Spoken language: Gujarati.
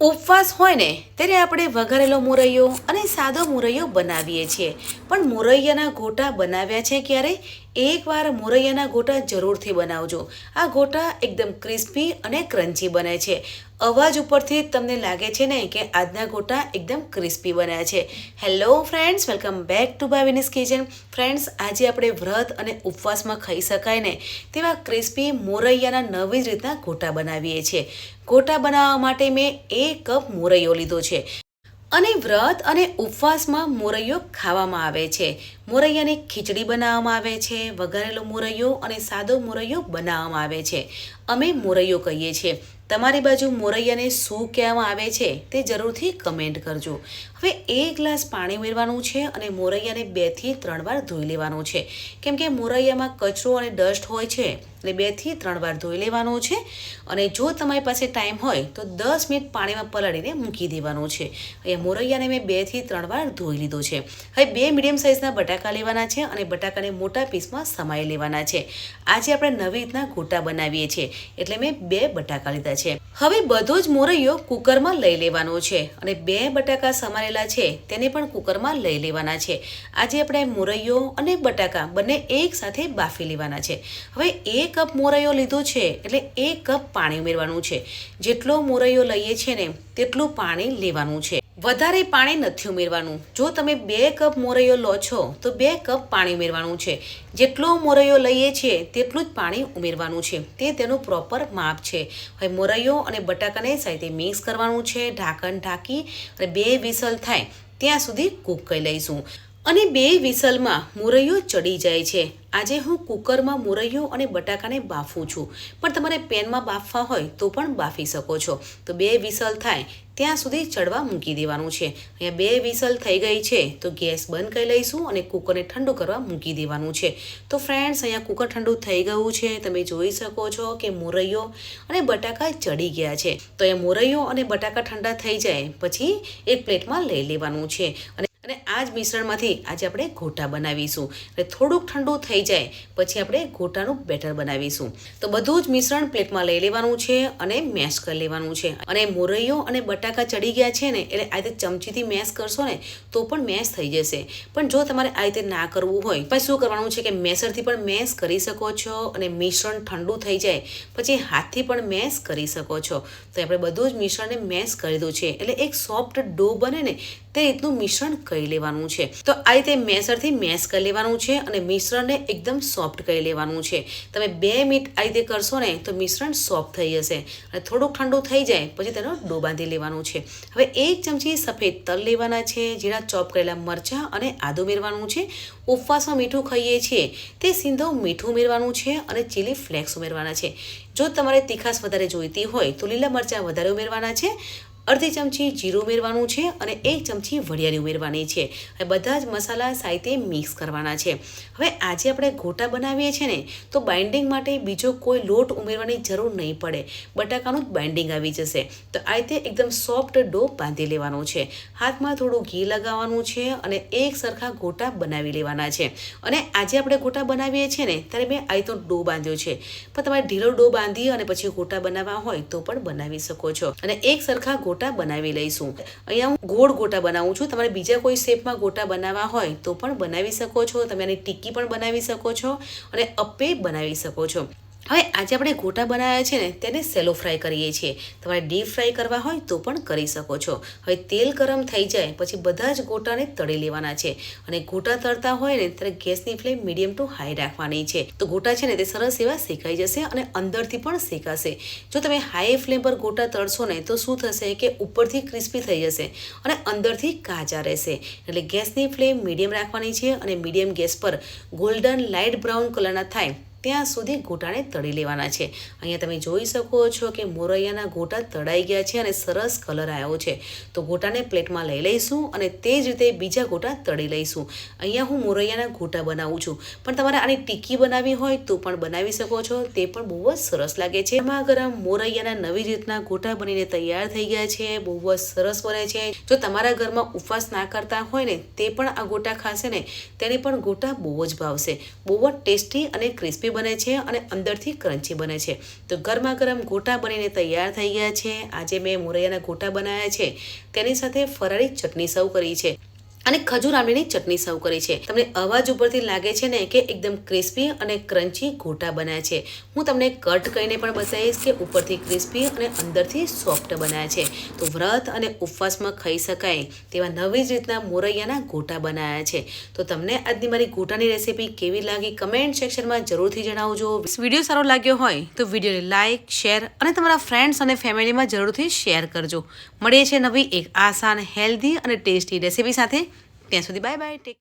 ઉપવાસ હોય ને, ત્યારે આપણે વઘારેલો મુરૈયો અને સાદો મુરૈયો બનાવીએ છીએ. પણ મુરૈયાના ગોટા બનાવ્યા છે ક્યારે? એકવાર મુરૈયાના ગોટા જરૂરથી બનાવજો. આ ગોટા એકદમ ક્રિસ્પી અને ક્રન્ચી બને છે. અવાજ ઉપરથી તમને લાગે છે ને કે આજના ગોટા એકદમ ક્રિસ્પી બન્યા છે. Hello friends welcome back to Bhavini's kitchen friends આજે આપણે વ્રત અને ઉપવાસમાં ખાઈ શકાય ને તેવા ક્રિસ્પી મોરૈયાના નવી જ રીતના ગોટા બનાવીએ છીએ. ગોટા બનાવવા માટે મેં એક કપ મોરૈયો લીધો છે. અને વ્રત અને ઉપવાસમાં મોરૈયો ખાવામાં આવે છે. મોરૈયાની ખીચડી બનાવવામાં આવે છે, વઘારેલો મોરૈયો અને સાદો મોરૈયો બનાવવામાં આવે છે. અમે મોરૈયો કહીએ છીએ. તમારી બાજુ મોરૈયાને શું કહેવામાં આવે છે તે જરૂરથી કમેન્ટ કરજો. હવે એક ગ્લાસ પાણી ઉમેરવાનું છે અને મોરૈયાને બેથી ત્રણ વાર ધોઈ લેવાનું છે. કેમ કે મોરૈયામાં કચરો અને ડસ્ટ હોય છે એટલે બેથી ત્રણ વાર ધોઈ લેવાનું છે અને જો તમારી પાસે ટાઈમ હોય તો દસ મિનિટ પાણીમાં પલાળીને મૂકી દેવાનું છે. અહીંયા મોરૈયાને મેં બેથી ત્રણ વાર ધોઈ લીધો છે. હવે બે મીડિયમ સાઇઝના બટાકા લેવાના છે અને બટાકાને મોટા પીસમાં સમાઈ લેવાના છે. આજે આપણે નવી રીતના ગોટા બનાવીએ છીએ. એટલે મેં બે બટાકા લીધા છે. હવે બધો જ મોરૈયો કુકરમાં લઈ લેવાનો છે અને બે બટાકા સમારેલા છે તેને પણ કુકરમાં લઈ લેવાના છે. આજે આપણે મોરૈયો અને બટાકા બંને એક સાથે બાફી લેવાના છે. હવે એક કપ મોરૈયો લીધો છે એટલે એક કપ પાણી ઉમેરવાનું છે. જેટલો મોરૈયો લઈએ છીએ ને, તેટલું પાણી લેવાનું છે. વધારે પાણી નથી ઉમેરવાનું. જો તમે બે કપ મોરૈયો લો છો, તો બે કપ પાણી ઉમેરવાનું છે. જેટલો મોરૈયો લઈએ છીએ, તેટલું જ પાણી ઉમેરવાનું છે. તે તેનું પ્રોપર માપ છે. હવે મોરૈયો અને બટાકાને સાથે મિક્સ કરવાનું છે, ઢાંકણ ઢાંકી અને બે વિસલ થાય, ત્યાં સુધી કૂક કરી લઈશું. અને બે વિસલમાં મુરૈયો ચડી જાય છે. આજે હું કુકરમાં મુરૈયો અને બટાકાને બાફું છું. પણ તમારે પેનમાં બાફવા હોય તો પણ બાફી શકો છો. તો બે વિસલ થાય, ત્યાં સુધી ચડવા મૂકી દેવાનું છે. અહીંયા બે વિસલ થઈ ગઈ છે, તો ગેસ બંધ કરી લઈશું અને કુકરને ઠંડુ કરવા મૂકી દેવાનું છે. તો ફ્રેન્ડ્સ અહીંયા કુકર ઠંડુ થઈ ગયું છે. તમે જોઈ શકો છો કે મુરૈયો અને બટાકા ચડી ગયા છે. તો એ મુરૈયો અને બટાકા ઠંડા થઈ જાય, પછી એક પ્લેટમાં લઈ લેવાનું છે. અને અને આ જ મિશ્રણમાંથી આજે આપણે ઘોટા બનાવીશું. એટલે થોડુંક ઠંડુ થઈ જાય, પછી આપણે ઘોટાનું બેટર બનાવીશું. તો બધું જ મિશ્રણ પ્લેટમાં લઈ લેવાનું છે અને મેશ કરી લેવાનું છે. અને મોરૈયો અને બટાકા ચડી ગયા છે ને, એટલે આ રીતે ચમચીથી મેશ કરશો ને, તો પણ મેશ થઈ જશે. પણ જો તમારે આ રીતે ના કરવું હોય, પછી શું કરવાનું છે કે મેસરથી પણ મેશ કરી શકો છો અને મિશ્રણ ઠંડુ થઈ જાય, પછી હાથથી પણ મેશ કરી શકો છો. તો આપણે બધું જ મિશ્રણને મેશ કરી દીધું છે. એટલે એક સોફ્ટ ડો બને ને તે રીતનું મિશ્રણ કરી લેવાનું છે? તો આ રીતે મેસરથી મેસ કરી લેવાનું છે અને મિશ્રણને એકદમ સોફ્ટ કરી લેવાનું છે. તમે બે મિનિટ આ રીતે કરશો ને, તો મિશ્રણ સોફ્ટ થઈ જશે અને થોડુંક ઠંડુ થઈ જાય, પછી તેનો ડો બાંધી લેવાનું છે. હવે એક ચમચી સફેદ તલ લેવાના છે જીરા ચોપ કરેલા મરચાં અને આદુ ઉમેરવાનું છે. ઉપવાસમાં મીઠું ખાઈએ છીએ, તે સિંધો મીઠું ઉમેરવાનું છે અને ચીલી ફ્લેક્સ ઉમેરવાના છે. જો તમારે તીખાશ વધારે જોઈતી હોય, તો લીલા મરચાં વધારે ઉમેરવાના છે અડધી ચમચી જીરું ઉમેરવાનું છે અને એક ચમચી વરિયાળી ઉમેરવાની છે. હવે બધા જ મસાલા સાહિત્ય મિક્સ કરવાના છે. હવે આજે આપણે ગોટા બનાવીએ છીએ ને, તો બાઇન્ડિંગ માટે બીજો કોઈ લોટ ઉમેરવાની જરૂર નહીં પડે. બટાકાનું જ બાઇન્ડિંગ આવી જશે. તો આ રીતે એકદમ સોફ્ટ ડો બાંધી લેવાનો છે. હાથમાં થોડું ઘી લગાવવાનું છે અને એક સરખા ગોટા બનાવી લેવાના છે. અને આજે આપણે ગોટા બનાવીએ છીએ ને, ત્યારે મેં આ રીતનો ડો બાંધ્યો છે. પણ તમારે ઢીલો ડો બાંધી અને પછી ગોટા બનાવવા હોય તો પણ બનાવી શકો છો. અને એક સરખા ગોટા ગોટા બનાવી લઈશું. અહીંયા હું ગોળ ગોટા બનાવું છું. તમારે બીજા કોઈ શેપમાં ગોટા બનાવવા હોય તો પણ બનાવી શકો છો. તમે આની ટિક્કી પણ બનાવી શકો છો અને અપ્પે બનાવી શકો છો. હવે આજે આપણે ગોટા બનાવ્યા છે ને, તેને સેલો ફ્રાય કરીએ છીએ. તમારે ડીપ ફ્રાય કરવા હોય તો પણ કરી શકો છો. હવે તેલ ગરમ થઈ જાય, પછી બધા જ ગોટાને તળી લેવાના છે. અને ગોટા તળતા હોય ને, ત્યારે ગેસની ફ્લેમ મીડિયમ ટુ હાઈ રાખવાની છે. તો ગોટા છે ને, તે સરસ એવા શેકાઈ જશે અને અંદરથી પણ શેકાશે. જો તમે હાઈ ફ્લેમ પર ગોટા તળશો ને, તો શું થશે કે ઉપરથી ક્રિસ્પી થઈ જશે અને અંદરથી કાચા રહેશે. એટલે ગેસની ફ્લેમ મીડિયમ રાખવાની છે અને મીડિયમ ગેસ પર ગોલ્ડન લાઇટ બ્રાઉન કલરના થાય ત્યાં સુધી ગોટાને તળી લેવાના છે. અહીંયા તમે જોઈ શકો છો કે મોરૈયાના ગોટા તળાઈ ગયા છે અને સરસ કલર આવ્યો છે. તો ગોટાને પ્લેટમાં લઈ લઈશું અને તે જ રીતે બીજા ગોટા તળી લઈશું. અહીંયા હું મોરૈયાના ગોટા બનાવું છું. પણ તમારે આની ટીકી બનાવવી હોય તો પણ બનાવી શકો છો. તે પણ બહુ જ સરસ લાગે છે. એમાં ગરમ મોરૈયાના નવી રીતના ગોટા બનીને તૈયાર થઈ ગયા છે, બહુ જ સરસ બને છે. જો તમારા ઘરમાં ઉપવાસ ના કરતા હોય ને, તે પણ આ ગોટા ખાશે ને, તેને પણ ગોટા બહુ જ ભાવશે. બહુ જ ટેસ્ટી અને ક્રિસ્પી ક્રિસ્પી બને છે અને અંદરથી ક્રન્ચી બને છે. તો ગરમા ગરમ ગોટા બનીને તૈયાર થઈ ગયા છે. આજે મેં મોરૈયાના ગોટા બનાવ્યા છે. તેની સાથે ફરાળી ચટણી સર્વ કરી છે. અને ખજૂર આંબલીની ચટણી સર્વ કરી છે. તમને અવાજ ઉપરથી લાગે છે ને કે એકદમ ક્રિસ્પી અને ક્રન્ચી ગોટા બનાવ્યા છે. હું તમને કટ કરીને પણ બતાવીશ કે ઉપરથી ક્રિસ્પી અને અંદરથી સોફ્ટ બનાવ્યા છે. તો વ્રત અને ઉપવાસમાં ખાઈ શકાય તેવા નવી જ રીતના મોરૈયાના ગોટા બનાવ્યા છે. તો તમને આજની મારી ગોટાની રેસીપી કેવી લાગી કમેન્ટ સેક્શનમાં જરૂરથી જણાવજો. વીડિયો સારો લાગ્યો હોય તો વિડીયોને લાઇક શેર અને તમારા ફ્રેન્ડ્સ અને ફેમિલીમાં જરૂરથી શેર કરજો. મળીએ છીએ નવી એક આસાન હેલ્ધી અને ટેસ્ટી રેસીપી સાથે. ત્યાં સુધી બાય બાય ટેક